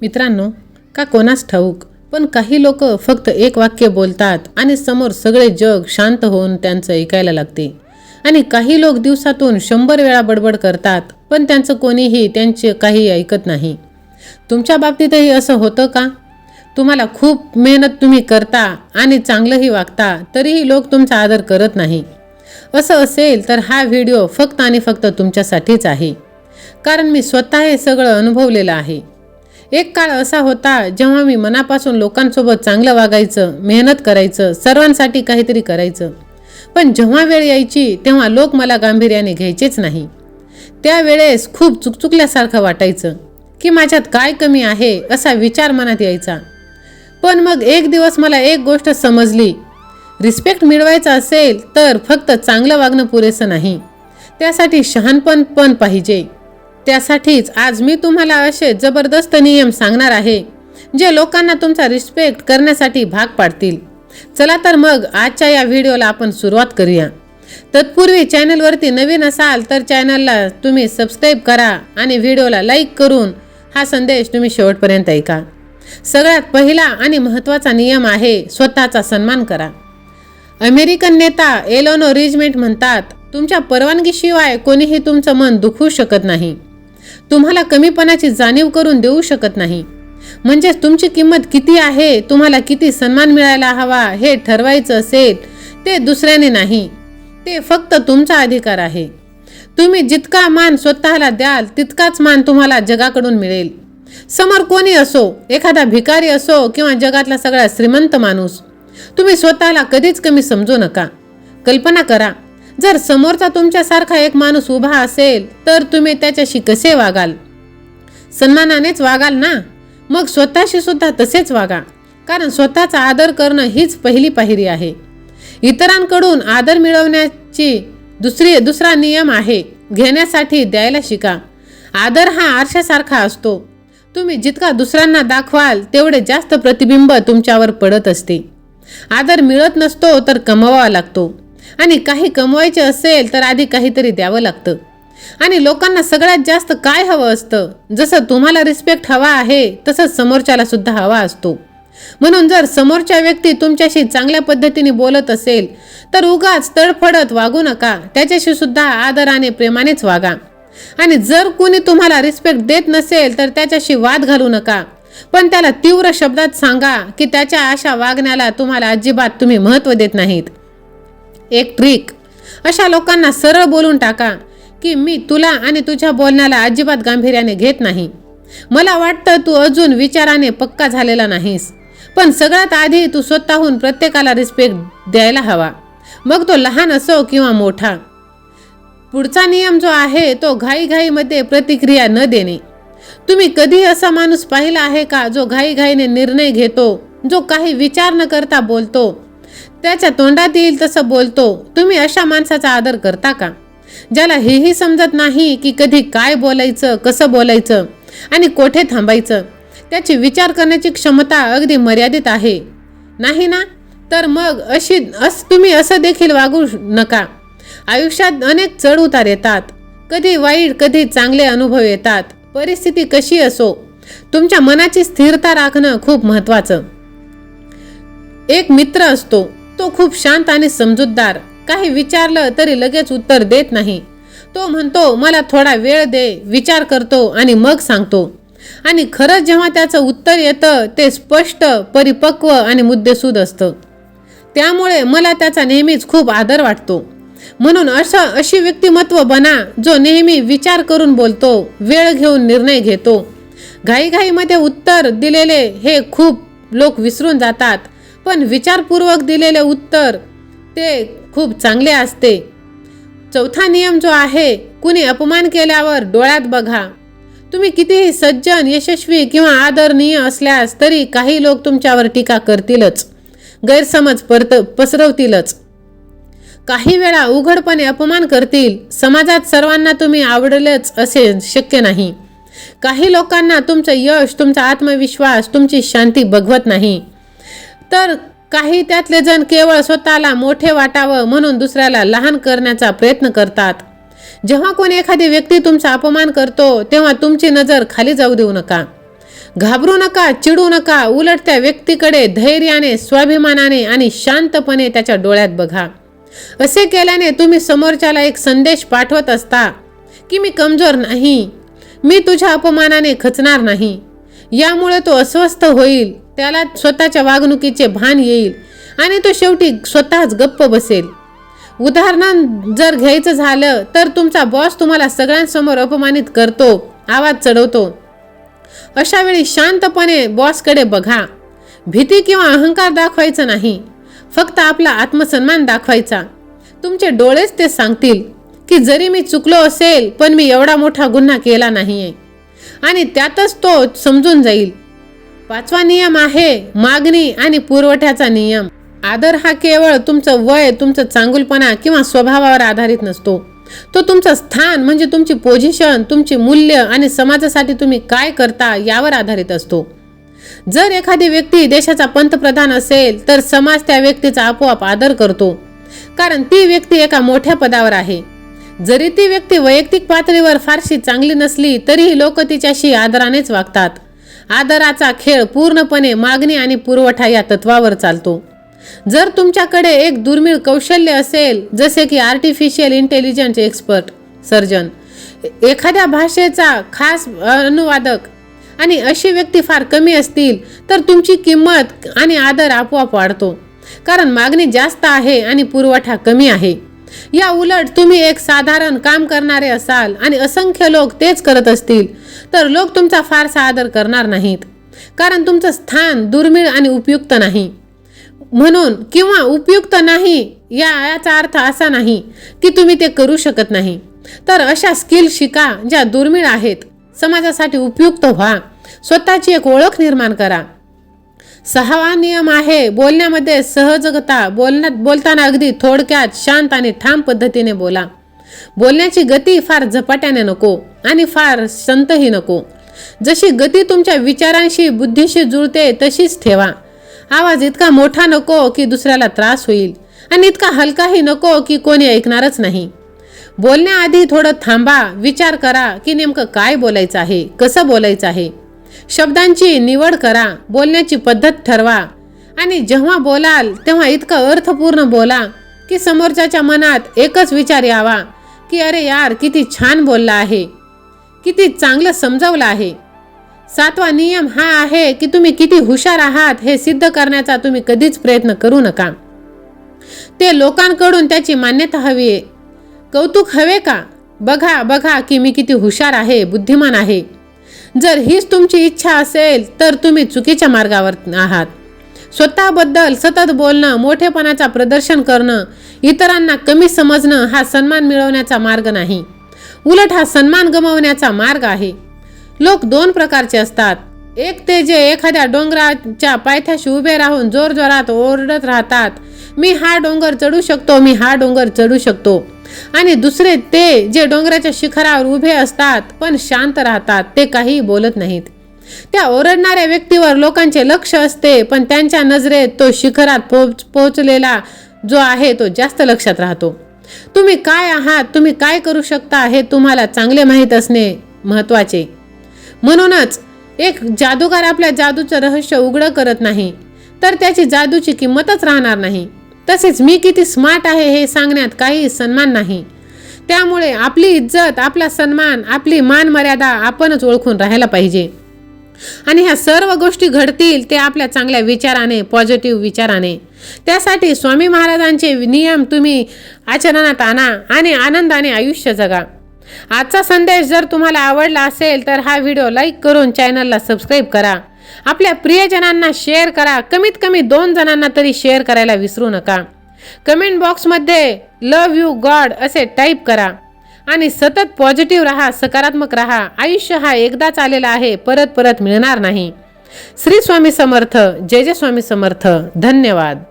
मित्रांनो का कोणास ठाऊक? पण काही लोक फक्त एक वाक्य बोलतात आणि समोर सगळे जग शांत होऊन त्यांचं ऐकायला लागते. आणि काही लोक दिवसातून शंभर वेळा बडबड करतात पण त्यांचं कोणीही त्यांचे काही ऐकत नाही. तुमच्या बाबतीतही असं होतं का? तुम्हाला खूप मेहनत तुम्ही करता आणि चांगलंही वागता तरीही लोक तुमचा आदर करत नाही. असं असेल तर हा व्हिडिओ फक्त आणि फक्त तुमच्यासाठीच आहे. कारण मी स्वतः हे सगळं अनुभवलेलं आहे. एक काळ असा होता जेव्हा मी मनापासून लोकांसोबत चांगलं वागायचं मेहनत करायचं सर्वांसाठी काहीतरी करायचं. पण जेव्हा वेळ यायची तेव्हा लोक मला गांभीर्याने घ्यायचेच नाही. त्यावेळेस खूप चुकचुकल्यासारखं वाटायचं की माझ्यात काय कमी आहे असा विचार मनात यायचा. पण मग एक दिवस मला एक गोष्ट समजली. रिस्पेक्ट मिळवायचा असेल तर फक्त चांगलं वागणं पुरेसं नाही. त्यासाठी शहाणपण पण पाहिजे. त्यासाठीच आज मी तुम्हाला असे जबरदस्त नियम सांगणार आहे जे लोकांना तुमचा रिस्पेक्ट करण्यासाठी भाग पाडतील. चला तर मग आजच्या या व्हिडिओला आपण सुरुवात करूया. तत्पूर्वी चॅनलवरती नवीन असाल तर चॅनलला तुम्ही सबस्क्राईब करा आणि व्हिडिओला लाईक करून हा संदेश तुम्ही शेवटपर्यंत ऐका. सगळ्यात पहिला आणि महत्त्वाचा नियम आहे स्वतःचा सन्मान करा. अमेरिकन नेता एलोनो रिजमेंट म्हणतात तुमच्या परवानगीशिवाय कोणीही तुमचं मन दुखवू शकत नाही. तुम्हाला कमीपणाची जाणीव करून देऊ शकत नाही. म्हणजेच तुमची किंमत किती आहे तुम्हाला किती सन्मान मिळायला हवा हे ठरवायचं असेल ते दुसऱ्याने नाही. ते फक्त तुमचा अधिकार आहे. तुम्ही जितका मान स्वतःला द्याल तितकाच मान तुम्हाला जगाकडून मिळेल. समोर कोणी असो एखादा भिकारी असो किंवा जगातला सगळ्या श्रीमंत माणूस तुम्ही स्वतःला कधीच कमी समजू नका. कल्पना करा जर समोरचा तुमच्यासारखा एक माणूस उभा असेल तर तुम्ही त्याच्याशी कसे वागाल? सन्मानानेच वागाल ना? मग स्वतःशी सुद्धा तसेच वागा. कारण स्वतःचा आदर करणं हीच पहिली पायरी आहे. इतरांकडून आदर मिळवण्याची दुसरी दुसरा नियम आहे. घेण्यासाठी द्यायला शिका. आदर हा आरशासारखा असतो. तुम्ही जितका दुसऱ्यांना दाखवाल तेवढे जास्त प्रतिबिंब तुमच्यावर पडत असते. आदर मिळत नसतो तर कमवावा लागतो. आणि काही कमवायचे असेल तर आधी काहीतरी द्यावं लागतं. आणि लोकांना सगळ्यात जास्त काय हवं असतं? जसं तुम्हाला रिस्पेक्ट हवा आहे तसंच समोरच्याला सुद्धा हवा असतो. म्हणून जर समोरच्या व्यक्ती तुमच्याशी चांगल्या पद्धतीने बोलत असेल तर उगाच तडफडत वागू नका. त्याच्याशी सुद्धा आदराने प्रेमानेच वागा. आणि जर कोणी तुम्हाला रिस्पेक्ट देत नसेल तर त्याच्याशी वाद घालू नका. पण त्याला तीव्र शब्दात सांगा की त्याच्या अशा वागण्याला तुम्हाला अजिबात तुम्ही महत्त्व देत नाहीत. एक ट्रिक अशा लोकांना सरळ बोलून टाका की मी तुला आणि तुझ्या बोलण्याला अजिबात गांभीर्याने घेत नाही. मला वाटतं तू अजून विचाराने पक्का झालेला नाहीस. पण सगळ्यात आधी तू स्वतःहून प्रत्येकाला रिस्पेक्ट द्यायला हवा. मग तो लहान असो किंवा मोठा. पुढचा नियम जो आहे तो घाईघाईमध्ये प्रतिक्रिया न देणे. तुम्ही कधी असा माणूस पाहिला आहे का जो घाईघाईने निर्णय घेतो जो काही विचार न करता बोलतो? त्याच्या तोंडात येईल तसं बोलतो. तुम्ही अशा माणसाचा आदर करता का? ज्याला हेही समजत नाही की कधी काय बोलायचं कसं बोलायचं आणि कोठे थांबायचं त्याची विचार करण्याची क्षमता अगदी मर्यादित आहे. नाही ना? तर मग अशी अस तुम्ही असं देखील वागू नका. आयुष्यात अनेक चढ उतार येतात. कधी वाईट कधी चांगले अनुभव येतात. परिस्थिती कशी असो तुमच्या मनाची स्थिरता राखणं खूप महत्त्वाचं. एक मित्र असतो. तो खूप शांत आणि समजूतदार. काही विचारलं तरी लगेच उत्तर देत नाही. तो म्हणतो मला थोडा वेळ दे विचार करतो आणि मग सांगतो. आणि खरंच जेव्हा त्याचं उत्तर येतं ते स्पष्ट परिपक्व आणि मुद्देसूद असतं. त्यामुळे मला त्याचा नेहमीच खूप आदर वाटतो. म्हणून असं अशी व्यक्तिमत्व बना जो नेहमी विचार करून बोलतो वेळ घेऊन निर्णय घेतो. घाईघाईमध्ये उत्तर दिलेले हे खूप लोक विसरून जातात. पण विचारपूर्वक दिलेले उत्तर ते खूप चांगले असते. चौथा नियम जो आहे कुणी अपमान केल्यावर डोळ्यात बघा. तुम्ही कितीही सज्जन यशस्वी किंवा आदरणीय असल्यास तरी काही लोक तुमच्यावर टीका करतीलच गैरसमज परत पसरवतीलच. काही वेळा उघडपणे अपमान करतील समाजात सर्वांना तुम्ही आवडलेच असे शक्य नाही. काही लोकांना तुमचं यश तुमचा आत्मविश्वास तुमची शांती बघवत नाही. तर काही त्यातले जण केवळ स्वतःला मोठे वाटावं म्हणून दुसऱ्याला लहान करण्याचा प्रयत्न करतात. जेव्हा कोणी एखादी व्यक्ती तुमचा अपमान करतो तेव्हा तुमची नजर खाली जाऊ देऊ नका. घाबरू नका चिडू नका उलट त्या व्यक्तीकडे धैर्याने स्वाभिमानाने आणि शांतपणे त्याच्या डोळ्यात बघा. असे केल्याने तुम्ही समोरच्याला एक संदेश पाठवत असता की मी कमजोर नाही. मी तुझ्या अपमानाने खचणार नाही. यामुळे तो अस्वस्थ होईल त्याला स्वतःच्या वागणुकीचे भान येईल आणि तो शेवटी स्वतःच गप्प बसेल. उदाहरण जर घ्यायचं झालं तर तुमचा बॉस तुम्हाला सगळ्यांसमोर अपमानित करतो आवाज चढवतो. अशा वेळी शांतपणे बॉसकडे बघा. भीती किंवा अहंकार दाखवायचं नाही फक्त आपला आत्मसन्मान दाखवायचा. तुमचे डोळेच ते सांगतील की जरी मी चुकलो असेल पण मी एवढा मोठा गुन्हा केला नाहीये. आणि त्यातच तो समजून जाईल. पाचवा नियम आहे मागणी आणि पुरवठ्याचा नियम. आदर हा केवळ तुमचं वय तुमचं चांगुलपणा किंवा स्वभावावर आधारित नसतो. तो तुमचं स्थान म्हणजे तुमची पोझिशन तुमची मूल्य आणि समाजासाठी तुम्ही काय करता यावर आधारित असतो. जर एखादी व्यक्ती देशाचा पंतप्रधान असेल तर समाज त्या व्यक्तीचा आपोआप आदर करतो. कारण ती व्यक्ती एका मोठ्या पदावर आहे. जरी ती व्यक्ती वैयक्तिक पातळीवर फारशी चांगली नसली तरीही लोक तिच्याशी आदरानेच वागतात. आदराचा खेळ पूर्णपणे मागणी आणि पुरवठा या तत्वावर चालतो. जर तुमच्याकडे एक दुर्मिळ कौशल्य असेल जसे की आर्टिफिशियल इंटेलिजन्स एक्सपर्ट सर्जन एखाद्या भाषेचा खास अनुवादक आणि अशी व्यक्ती फार कमी असतील तर तुमची किंमत आणि आदर आपोआप वाढतो. कारण मागणी जास्त आहे आणि पुरवठा कमी आहे. या उलट तुम्ही एक साधारण काम करणारे असाल आणि असंख्य लोक तेच करत असतील तर लोक तुमचा फारसा आदर करणार नाहीत. कारण तुमचं स्थान दुर्मिळ आणि उपयुक्त नाही. म्हणून किंवा उपयुक्त नाही या याचा अर्थ असा नाही की तुम्ही ते करू शकत नाही. तर अशा स्किल शिका ज्या दुर्मिळ आहेत. समाजासाठी उपयुक्त व्हा. स्वतःची एक ओळख निर्माण करा. सहावा नियम आहे बोलण्यामध्ये सहजगता बोलण्यात बोलताना अगदी थोडक्यात शांत आणि ठाम पद्धतीने बोला. बोलण्याची गती फार झपाट्याने नको आणि फार संतही नको. जशी गती तुमच्या विचारांशी बुद्धीशी जुळते तशीच ठेवा. आवाज इतका मोठा नको की दुसऱ्याला त्रास होईल आणि इतका हलकाही नको की कोणी ऐकणारच नाही. बोलण्याआधी थोडं थांबा विचार करा की नेमकं काय बोलायचं आहे कसं बोलायचं आहे. शब्दांची निवड करा बोलण्याची पद्धत ठरवा. आणि जेव्हा बोलाल तेव्हा इतकं अर्थपूर्ण बोला की समोरच्याच्या मनात एकच विचार यावा की अरे यार किती छान बोलला आहे. किती चांगलं समजावलं आहे. सातवा नियम हा आहे की तुम्ही किती हुशार आहात हे सिद्ध करण्याचा तुम्ही कधीच प्रयत्न करू नका. ते लोकांकडून त्याची मान्यता हवी आहे. कौतुक हवे का? बघा बघा की मी किती हुशार आहे बुद्धिमान आहे. जर हीच तुमची इच्छा असेल तर तुम्ही चुकीच्या मार्गावर आहात. स्वतःबद्दल सतत बोलणं मोठेपणाचा प्रदर्शन करणं इतरांना कमी समजणं हा सन्मान मिळवण्याचा मार्ग नाही. उलट हा सन्मान गमावण्याचा मार्ग आहे. लोक दोन प्रकारचे असतात. एक ते जे एखाद्या डोंगराच्या पायथ्याशी उभे राहून जोरजोरात ओरडत राहतात. मी हा डोंगर चढू शकतो मी हा डोंगर चढू शकतो. आणि दुसरे ते जे डोंगराच्या शिखरावर उभे असतात पण शांत राहतात ते काही बोलत नाहीत. त्या ओरडणाऱ्या व्यक्तीवर लोकांचे लक्ष असते पण त्यांच्या नजरेत तो शिखरात पोच पोचलेला जो आहे तो जास्त लक्षात राहतो. तुम्ही काय आहात? तुम्ही काय करू शकता? हे तुम्हाला चांगले माहीत असणे महत्त्वाचे. म्हणूनच एक जादूगार आपल्या जादूचं रहस्य उघडं करत नाही तर त्याची जादूची किंमतच राहणार नाही. तसेच मी किती स्मार्ट आहे हे सांगण्यात काही सन्मान नाही. त्यामुळे आपली इज्जत आपला सन्मान आपली मान मर्यादा आपणच ओळखून राहायला पाहिजे. आणि ह्या सर्व गोष्टी घडतील ते आपल्या चांगल्या विचाराने पॉझिटिव्ह विचाराने. त्यासाठी स्वामी महाराजांचे नियम तुम्ही आचरणात आणा आणि आनंदाने आयुष्य जगा. आजचा संदेश जर तुम्हाला आवडला असेल तर हा व्हिडिओ लाईक करून चॅनलला सबस्क्राईब करा. आपल्या प्रियजनांना शेअर करा. कमीत कमी दोन जणांना तरी शेअर करायला विसरू नका. कमेंट बॉक्समध्ये लव यू गॉड असे टाईप करा. आणि सतत पॉझिटिव्ह राहा सकारात्मक राहा. आयुष्य हा एकदाच आलेला आहे परत परत मिळणार नाही. श्री स्वामी समर्थ जय जय स्वामी समर्थ. धन्यवाद.